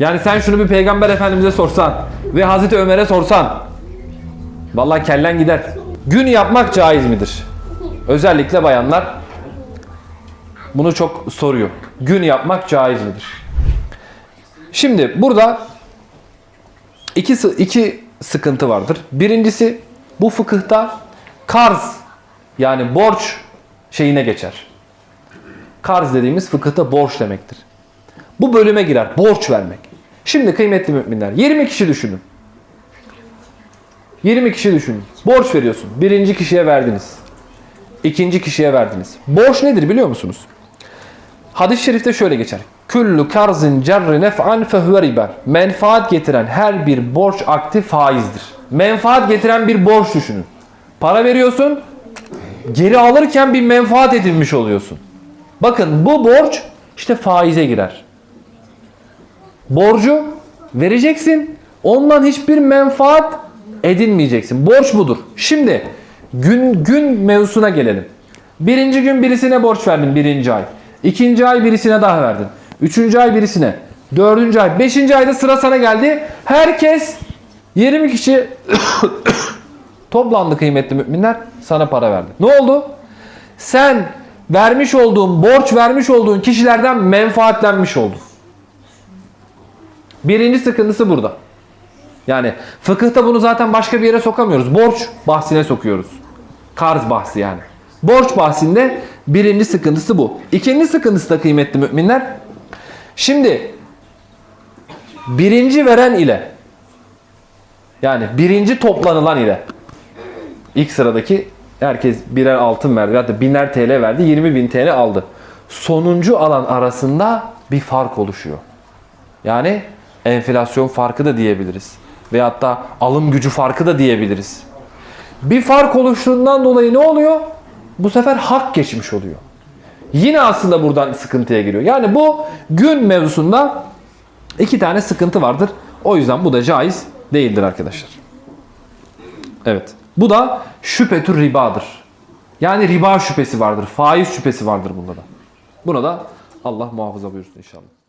Yani sen şunu bir peygamber efendimize sorsan ve Hazreti Ömer'e sorsan vallahi kellen gider. Gün yapmak caiz midir? Özellikle bayanlar bunu çok soruyor. Gün yapmak caiz midir? Şimdi burada iki, iki sıkıntı vardır. Birincisi bu fıkıhta karz yani borç şeyine geçer. Karz dediğimiz fıkıhta borç demektir. Bu bölüme girer. Borç vermek. Şimdi kıymetli müminler 20 kişi düşünün. 20 kişi düşünün. Borç veriyorsun. Birinci kişiye verdiniz. İkinci kişiye verdiniz. Borç nedir biliyor musunuz? Hadis-i şerifte şöyle geçer. Küllü karzin cerri nef'an fehuve riba. Menfaat getiren her bir borç akti faizdir. Menfaat getiren bir borç düşünün. Para veriyorsun, geri alırken bir menfaat edinmiş oluyorsun. Bakın bu borç işte faize girer. Borcu vereceksin, ondan hiçbir menfaat edinmeyeceksin. Borç budur. Şimdi gün gün mevzusuna gelelim. Birinci gün birisine borç verdin birinci ay. İkinci ay birisine daha verdin. Üçüncü ay birisine. Dördüncü ay. Beşinci ayda sıra sana geldi. Herkes 20 kişi toplandı kıymetli müminler sana para verdi. Ne oldu? Sen vermiş olduğun, borç vermiş olduğun kişilerden menfaatlenmiş oldun. Birinci sıkıntısı burada. Yani fıkıhta bunu zaten başka bir yere sokamıyoruz. Borç bahsine sokuyoruz. Karz bahsi yani. Borç bahsinde birinci sıkıntısı bu. İkinci sıkıntısı da kıymetli müminler. Şimdi birinci veren ile yani birinci toplanılan ile ilk sıradaki herkes birer altın verdi. Hatta biner TL verdi. 20 bin TL aldı. Sonuncu alan arasında bir fark oluşuyor. Yani enflasyon farkı da diyebiliriz. Veyahut da alım gücü farkı da diyebiliriz. Bir fark oluştuğundan dolayı ne oluyor? Bu sefer hak geçmiş oluyor. Yine aslında buradan sıkıntıya giriyor. Yani bu gün mevzusunda iki tane sıkıntı vardır. O yüzden bu da caiz değildir arkadaşlar. Evet. Bu da şüphetür ribadır. Yani riba şüphesi vardır. Faiz şüphesi vardır bunda da. Buna da Allah muhafaza buyursun inşallah.